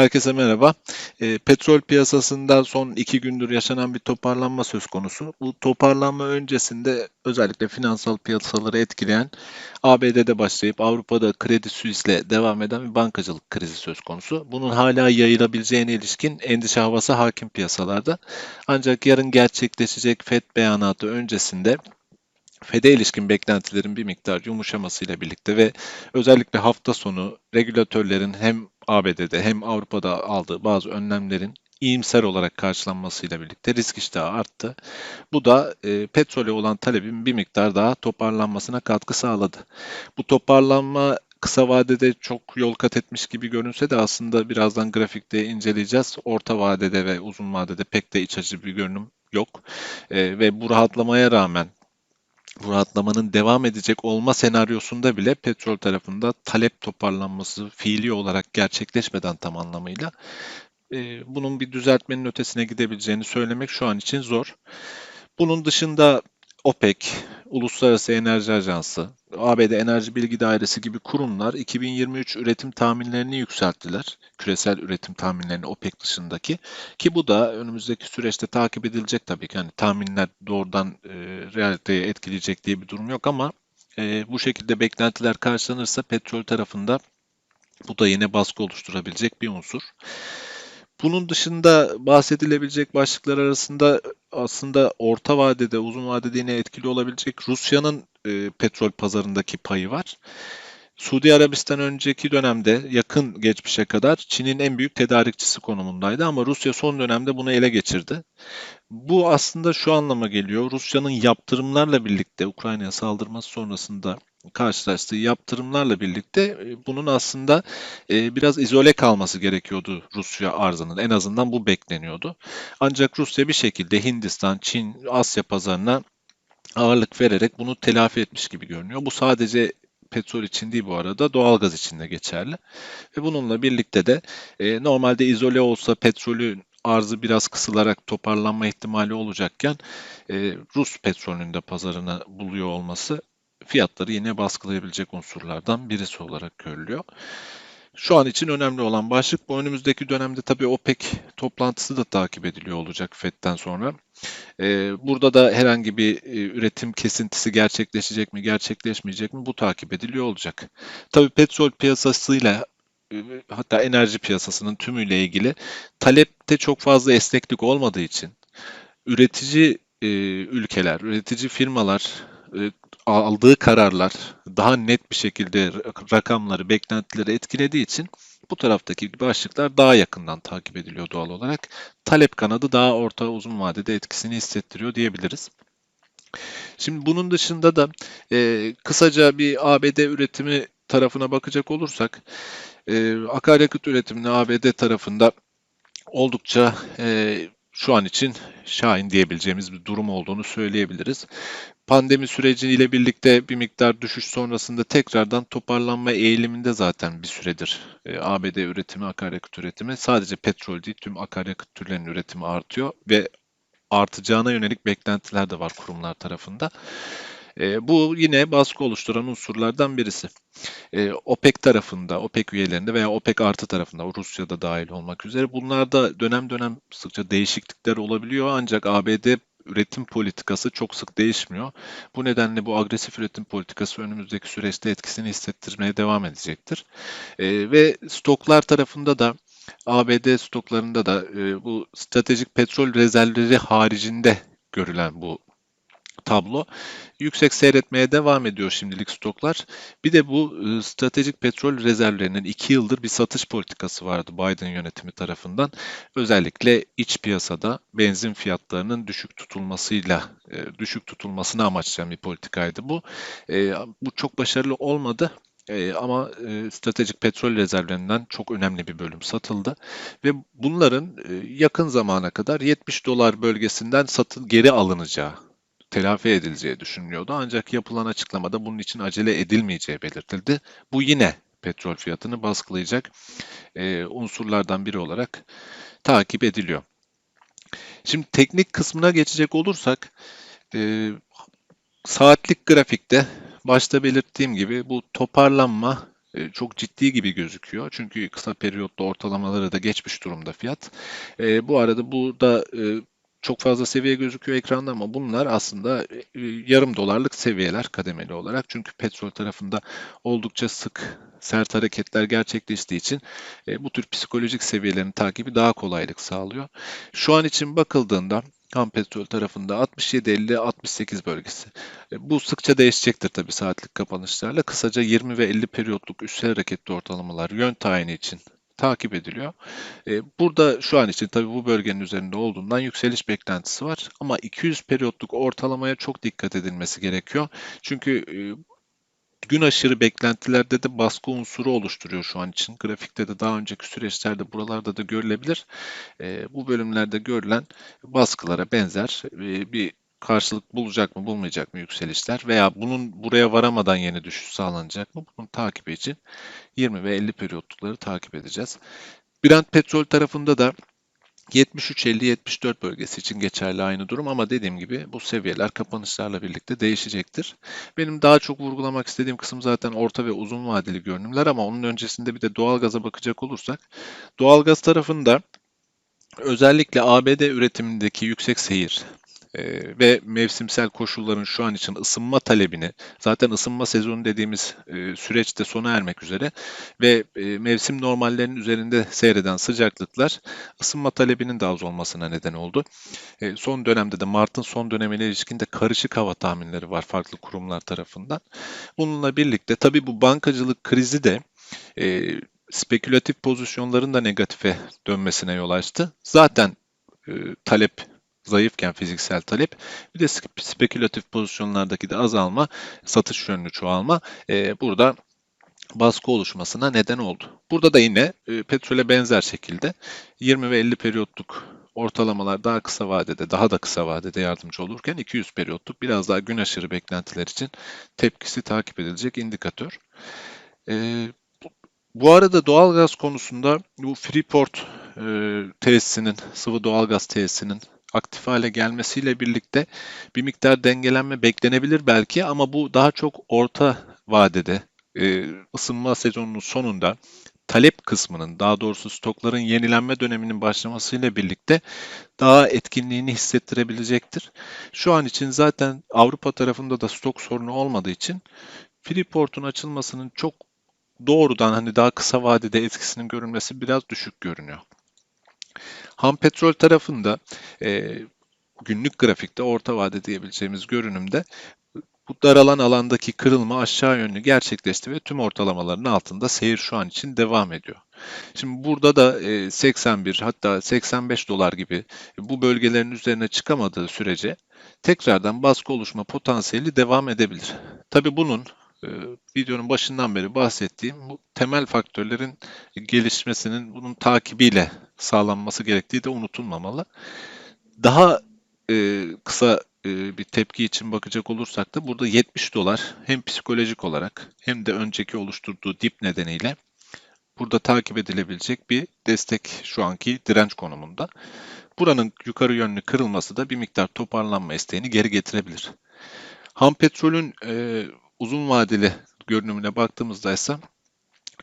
Herkese merhaba. E, petrol piyasasında son iki gündür yaşanan bir toparlanma söz konusu. Bu toparlanma öncesinde özellikle finansal piyasaları etkileyen ABD'de başlayıp Avrupa'da Kredi Suisse'le devam eden bir bankacılık krizi söz konusu. Bunun hala yayılabileceğine ilişkin endişe havası hakim piyasalarda. Ancak yarın gerçekleşecek FED beyanatı öncesinde FED'e ilişkin beklentilerin bir miktar yumuşamasıyla birlikte ve özellikle hafta sonu regülatörlerin hem ABD'de hem Avrupa'da aldığı bazı önlemlerin iyimser olarak karşılanmasıyla birlikte risk iştahı arttı. Bu da e, petrole olan talebin bir miktar daha toparlanmasına katkı sağladı. Bu toparlanma kısa vadede çok yol kat etmiş gibi görünse de aslında birazdan grafikte inceleyeceğiz. Orta vadede ve uzun vadede pek de iç açıcı bir görünüm yok. E, ve bu rahatlamaya rağmen rahatlamanın devam edecek olma senaryosunda bile petrol tarafında talep toparlanması fiili olarak gerçekleşmeden tam anlamıyla e, bunun bir düzeltmenin ötesine gidebileceğini söylemek şu an için zor. Bunun dışında OPEC, Uluslararası Enerji Ajansı, ABD Enerji Bilgi Dairesi gibi kurumlar 2023 üretim tahminlerini yükselttiler. Küresel üretim tahminlerini OPEC dışındaki. Ki bu da önümüzdeki süreçte takip edilecek tabii ki. Yani tahminler doğrudan e, realiteye etkileyecek diye bir durum yok ama e, bu şekilde beklentiler karşılanırsa petrol tarafında bu da yine baskı oluşturabilecek bir unsur. Bunun dışında bahsedilebilecek başlıklar arasında aslında orta vadede, uzun vadede yine etkili olabilecek Rusya'nın e, petrol pazarındaki payı var. Suudi Arabistan önceki dönemde yakın geçmişe kadar Çin'in en büyük tedarikçisi konumundaydı ama Rusya son dönemde bunu ele geçirdi. Bu aslında şu anlama geliyor. Rusya'nın yaptırımlarla birlikte Ukrayna'ya saldırması sonrasında karşılaştığı yaptırımlarla birlikte e, bunun aslında e, biraz izole kalması gerekiyordu Rusya arzının. En azından bu bekleniyordu. Ancak Rusya bir şekilde Hindistan, Çin, Asya pazarına ağırlık vererek bunu telafi etmiş gibi görünüyor. Bu sadece petrol için değil bu arada doğalgaz için de geçerli. Ve bununla birlikte de e, normalde izole olsa petrolün arzı biraz kısılarak toparlanma ihtimali olacakken e, Rus petrolünün de pazarını buluyor olması fiyatları yine baskılayabilecek unsurlardan birisi olarak görülüyor. Şu an için önemli olan başlık bu. Önümüzdeki dönemde tabii OPEC toplantısı da takip ediliyor olacak FED'den sonra. Ee, burada da herhangi bir e, üretim kesintisi gerçekleşecek mi, gerçekleşmeyecek mi bu takip ediliyor olacak. Tabii petrol piyasasıyla e, hatta enerji piyasasının tümüyle ilgili talepte çok fazla esneklik olmadığı için üretici e, ülkeler, üretici firmalar aldığı kararlar daha net bir şekilde rakamları, beklentileri etkilediği için bu taraftaki başlıklar daha yakından takip ediliyor doğal olarak. Talep kanadı daha orta uzun vadede etkisini hissettiriyor diyebiliriz. Şimdi bunun dışında da e, kısaca bir ABD üretimi tarafına bakacak olursak e, akaryakıt üretimini ABD tarafında oldukça e, şu an için şahin diyebileceğimiz bir durum olduğunu söyleyebiliriz. Pandemi süreciyle birlikte bir miktar düşüş sonrasında tekrardan toparlanma eğiliminde zaten bir süredir e, ABD üretimi, akaryakıt üretimi sadece petrol değil tüm akaryakıt türlerinin üretimi artıyor ve artacağına yönelik beklentiler de var kurumlar tarafında. E, bu yine baskı oluşturan unsurlardan birisi. E, OPEC tarafında, OPEC üyelerinde veya OPEC artı tarafında, Rusya'da dahil olmak üzere bunlarda dönem dönem sıkça değişiklikler olabiliyor ancak ABD üretim politikası çok sık değişmiyor. Bu nedenle bu agresif üretim politikası önümüzdeki süreçte etkisini hissettirmeye devam edecektir. E, ve stoklar tarafında da ABD stoklarında da e, bu stratejik petrol rezervleri haricinde görülen bu tablo. Yüksek seyretmeye devam ediyor şimdilik stoklar. Bir de bu e, stratejik petrol rezervlerinin 2 yıldır bir satış politikası vardı Biden yönetimi tarafından. Özellikle iç piyasada benzin fiyatlarının düşük tutulmasıyla e, düşük tutulmasını amaçlayan bir politikaydı bu. E, bu çok başarılı olmadı. Ama stratejik petrol rezervlerinden çok önemli bir bölüm satıldı ve bunların yakın zamana kadar 70 dolar bölgesinden satın geri alınacağı telafi edileceği düşünülüyordu. Ancak yapılan açıklamada bunun için acele edilmeyeceği belirtildi. Bu yine petrol fiyatını baskılayacak e, unsurlardan biri olarak takip ediliyor. Şimdi teknik kısmına geçecek olursak e, saatlik grafikte başta belirttiğim gibi bu toparlanma e, çok ciddi gibi gözüküyor. Çünkü kısa periyotlu ortalamaları da geçmiş durumda fiyat. E, bu arada burada e, çok fazla seviye gözüküyor ekranda ama bunlar aslında e, yarım dolarlık seviyeler kademeli olarak. Çünkü petrol tarafında oldukça sık sert hareketler gerçekleştiği için e, bu tür psikolojik seviyelerin takibi daha kolaylık sağlıyor. Şu an için bakıldığında ham petrol tarafında 67-50-68 bölgesi. E, Bu sıkça değişecektir tabii saatlik kapanışlarla. Kısaca 20 ve 50 periyotluk üstel hareketli ortalamalar yön tayini için takip ediliyor. E, Burada şu an için tabii bu bölgenin üzerinde olduğundan yükseliş beklentisi var. Ama 200 periyotluk ortalamaya çok dikkat edilmesi gerekiyor. Çünkü e, gün aşırı beklentilerde de baskı unsuru oluşturuyor şu an için. Grafikte de daha önceki süreçlerde buralarda da görülebilir. E, bu bölümlerde görülen baskılara benzer e, bir karşılık bulacak mı bulmayacak mı yükselişler veya bunun buraya varamadan yeni düşüş sağlanacak mı? Bunun takibi için 20 ve 50 periyotlukları takip edeceğiz. Brent petrol tarafında da 73-50-74 bölgesi için geçerli aynı durum ama dediğim gibi bu seviyeler kapanışlarla birlikte değişecektir. Benim daha çok vurgulamak istediğim kısım zaten orta ve uzun vadeli görünümler ama onun öncesinde bir de doğalgaza bakacak olursak doğalgaz tarafında özellikle ABD üretimindeki yüksek seyir e, ve mevsimsel koşulların şu an için ısınma talebini zaten ısınma sezonu dediğimiz e, süreçte sona ermek üzere ve e, mevsim normallerinin üzerinde seyreden sıcaklıklar ısınma talebinin de az olmasına neden oldu. E, son dönemde de Mart'ın son dönemine ilişkin de karışık hava tahminleri var farklı kurumlar tarafından. Bununla birlikte tabii bu bankacılık krizi de e, spekülatif pozisyonların da negatife dönmesine yol açtı. Zaten e, talep zayıfken fiziksel talep bir de spe- spekülatif pozisyonlardaki de azalma, satış yönlü çoğalma e, burada baskı oluşmasına neden oldu. Burada da yine e, petrole benzer şekilde 20 ve 50 periyotluk ortalamalar daha kısa vadede, daha da kısa vadede yardımcı olurken 200 periyotluk biraz daha gün aşırı beklentiler için tepkisi takip edilecek indikatör. E, bu arada doğalgaz konusunda bu Freeport e, tesisinin, sıvı doğalgaz tesisinin aktif hale gelmesiyle birlikte bir miktar dengelenme beklenebilir belki ama bu daha çok orta vadede e, ısınma sezonunun sonunda talep kısmının daha doğrusu stokların yenilenme döneminin başlamasıyla birlikte daha etkinliğini hissettirebilecektir. Şu an için zaten Avrupa tarafında da stok sorunu olmadığı için Freeport'un açılmasının çok doğrudan hani daha kısa vadede etkisinin görülmesi biraz düşük görünüyor. Ham petrol tarafında e, günlük grafikte orta vade diyebileceğimiz görünümde bu daralan alandaki kırılma aşağı yönlü gerçekleşti ve tüm ortalamaların altında seyir şu an için devam ediyor. Şimdi burada da e, 81 hatta 85 dolar gibi bu bölgelerin üzerine çıkamadığı sürece tekrardan baskı oluşma potansiyeli devam edebilir. Tabii bunun e, videonun başından beri bahsettiğim bu temel faktörlerin gelişmesinin bunun takibiyle sağlanması gerektiği de unutulmamalı. Daha e, kısa e, bir tepki için bakacak olursak da burada 70 dolar hem psikolojik olarak hem de önceki oluşturduğu dip nedeniyle burada takip edilebilecek bir destek şu anki direnç konumunda. Buranın yukarı yönlü kırılması da bir miktar toparlanma isteğini geri getirebilir. Ham petrolün uzun vadeli görünümüne baktığımızda ise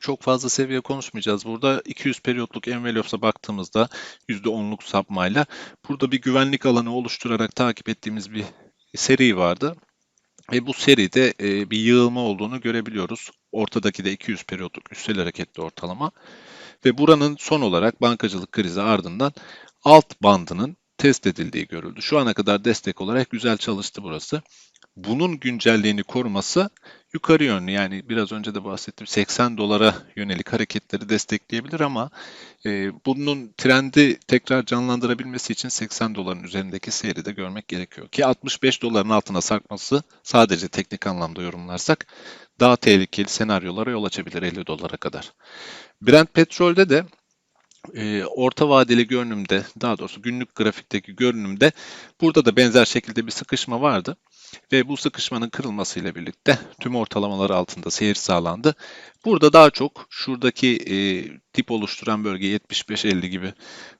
çok fazla seviye konuşmayacağız. Burada 200 periyotluk envelopes'a baktığımızda %10'luk sapmayla burada bir güvenlik alanı oluşturarak takip ettiğimiz bir seri vardı. Ve bu seride e, bir yığılma olduğunu görebiliyoruz. Ortadaki de 200 periyotluk üstel hareketli ortalama. Ve buranın son olarak bankacılık krizi ardından alt bandının test edildiği görüldü. Şu ana kadar destek olarak güzel çalıştı burası. Bunun güncelliğini koruması yukarı yönlü yani biraz önce de bahsettim 80 dolara yönelik hareketleri destekleyebilir ama e, bunun trendi tekrar canlandırabilmesi için 80 doların üzerindeki seyri de görmek gerekiyor. Ki 65 doların altına sarkması sadece teknik anlamda yorumlarsak daha tehlikeli senaryolara yol açabilir 50 dolara kadar. Brent petrolde de e, orta vadeli görünümde daha doğrusu günlük grafikteki görünümde burada da benzer şekilde bir sıkışma vardı. Ve bu sıkışmanın kırılmasıyla birlikte tüm ortalamalar altında seyir sağlandı. Burada daha çok şuradaki e, tip oluşturan bölge 75-50 gibi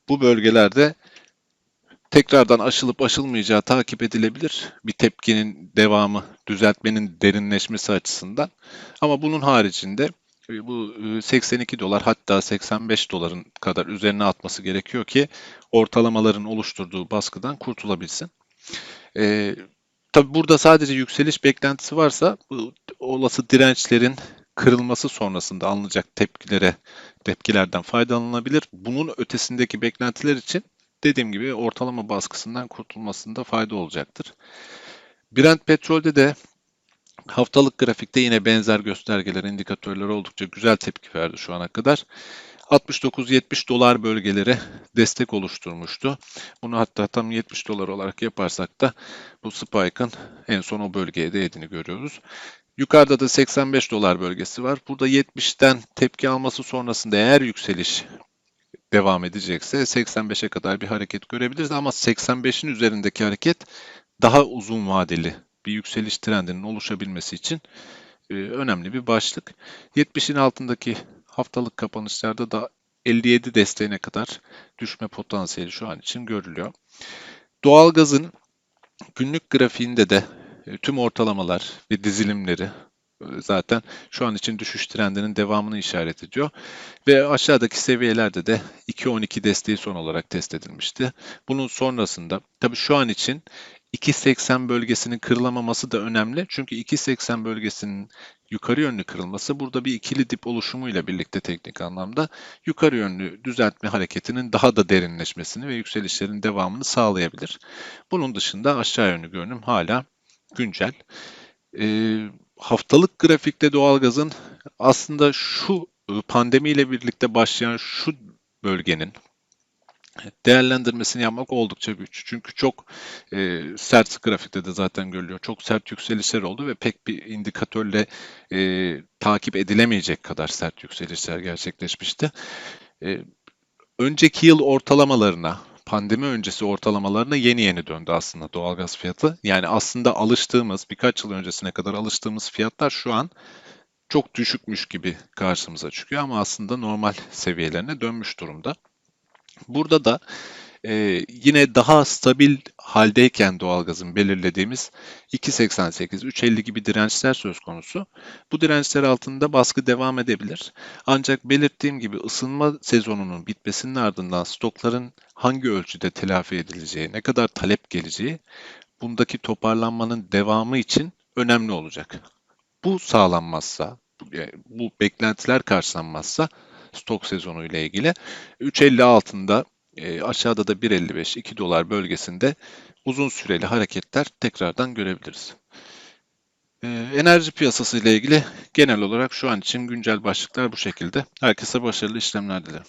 bu bölgelerde tekrardan aşılıp aşılmayacağı takip edilebilir. Bir tepkinin devamı, düzeltmenin derinleşmesi açısından. Ama bunun haricinde E, Bu e, 82 dolar hatta 85 doların kadar üzerine atması gerekiyor ki ortalamaların oluşturduğu baskıdan kurtulabilsin. E, tabii burada sadece yükseliş beklentisi varsa bu olası dirençlerin kırılması sonrasında alınacak tepkilere tepkilerden faydalanılabilir. Bunun ötesindeki beklentiler için dediğim gibi ortalama baskısından kurtulmasında fayda olacaktır. Brent petrolde de haftalık grafikte yine benzer göstergeler, indikatörler oldukça güzel tepki verdi şu ana kadar. 69-70 dolar bölgelere destek oluşturmuştu. Bunu hatta tam 70 dolar olarak yaparsak da bu spike'ın en son o bölgeye değdiğini görüyoruz. Yukarıda da 85 dolar bölgesi var. Burada 70'ten tepki alması sonrasında eğer yükseliş devam edecekse 85'e kadar bir hareket görebiliriz ama 85'in üzerindeki hareket daha uzun vadeli bir yükseliş trendinin oluşabilmesi için e, önemli bir başlık. 70'in altındaki haftalık kapanışlarda da 57 desteğine kadar düşme potansiyeli şu an için görülüyor. Doğalgazın günlük grafiğinde de e, tüm ortalamalar ve dizilimleri e, zaten şu an için düşüş trendinin devamını işaret ediyor. Ve aşağıdaki seviyelerde de 2.12 desteği son olarak test edilmişti. Bunun sonrasında tabii şu an için 2.80 bölgesinin kırılamaması da önemli. Çünkü 2.80 bölgesinin yukarı yönlü kırılması burada bir ikili dip oluşumuyla birlikte teknik anlamda yukarı yönlü düzeltme hareketinin daha da derinleşmesini ve yükselişlerin devamını sağlayabilir. Bunun dışında aşağı yönlü görünüm hala güncel. Ee, haftalık grafikte doğalgazın aslında şu e, pandemiyle birlikte başlayan şu bölgenin değerlendirmesini yapmak oldukça güç. Çünkü çok e, sert grafikte de zaten görülüyor. Çok sert yükselişler oldu ve pek bir indikatörle e, takip edilemeyecek kadar sert yükselişler gerçekleşmişti. E, önceki yıl ortalamalarına, pandemi öncesi ortalamalarına yeni yeni döndü aslında doğalgaz fiyatı. Yani aslında alıştığımız, birkaç yıl öncesine kadar alıştığımız fiyatlar şu an çok düşükmüş gibi karşımıza çıkıyor ama aslında normal seviyelerine dönmüş durumda. Burada da e, yine daha stabil haldeyken doğalgazın belirlediğimiz 2.88, 3.50 gibi dirençler söz konusu. Bu dirençler altında baskı devam edebilir. Ancak belirttiğim gibi ısınma sezonunun bitmesinin ardından stokların hangi ölçüde telafi edileceği, ne kadar talep geleceği bundaki toparlanmanın devamı için önemli olacak. Bu sağlanmazsa, bu beklentiler karşılanmazsa stok sezonu ile ilgili 3.50 altında e, aşağıda da 1.55 2 dolar bölgesinde uzun süreli hareketler tekrardan görebiliriz. E, enerji piyasası ile ilgili genel olarak şu an için güncel başlıklar bu şekilde. Herkese başarılı işlemler dilerim.